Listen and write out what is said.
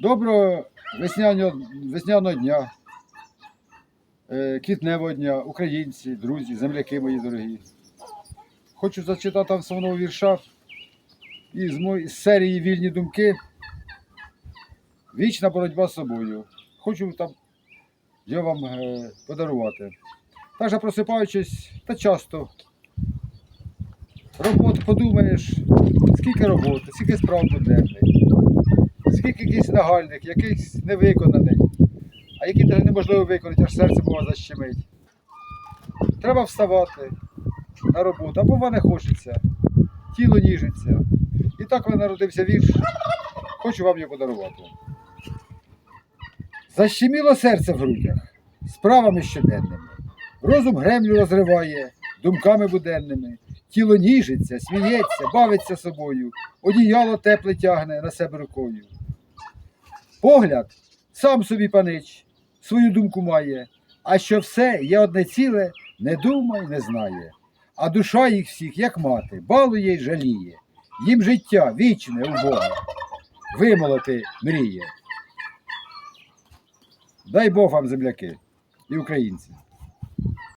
Доброго весняного, весняного дня, е, квітневого дня, українці, друзі, земляки мої дорогі. Хочу зачитати вам свого вірша із, мої- серії Вільні думки. Вічна боротьба з собою. Хочу там його вам е, подарувати. Також просипаючись, та часто роботу подумаєш, скільки роботи, скільки справ буденних, скільки якийсь нагальник, якийсь невиконаний, а який навіть неможливо виконати, аж серце бува защемить. Треба вставати на роботу, або вам не хочеться, тіло ніжиться. І так мене народився вірш, хочу вам його подарувати. Защеміло серце в грудях справами щоденними. Розум гремлю розриває думками буденними. Тіло ніжиться, сміється, бавиться собою, одіяло тепле тягне на себе рукою. Погляд сам собі панич, свою думку має, а що все є одне ціле, не думай, не знає. А душа їх всіх, як мати, балує й жаліє. Їм життя вічне у Бога, вимолоти мріє. Дай Бог вам, земляки і українці.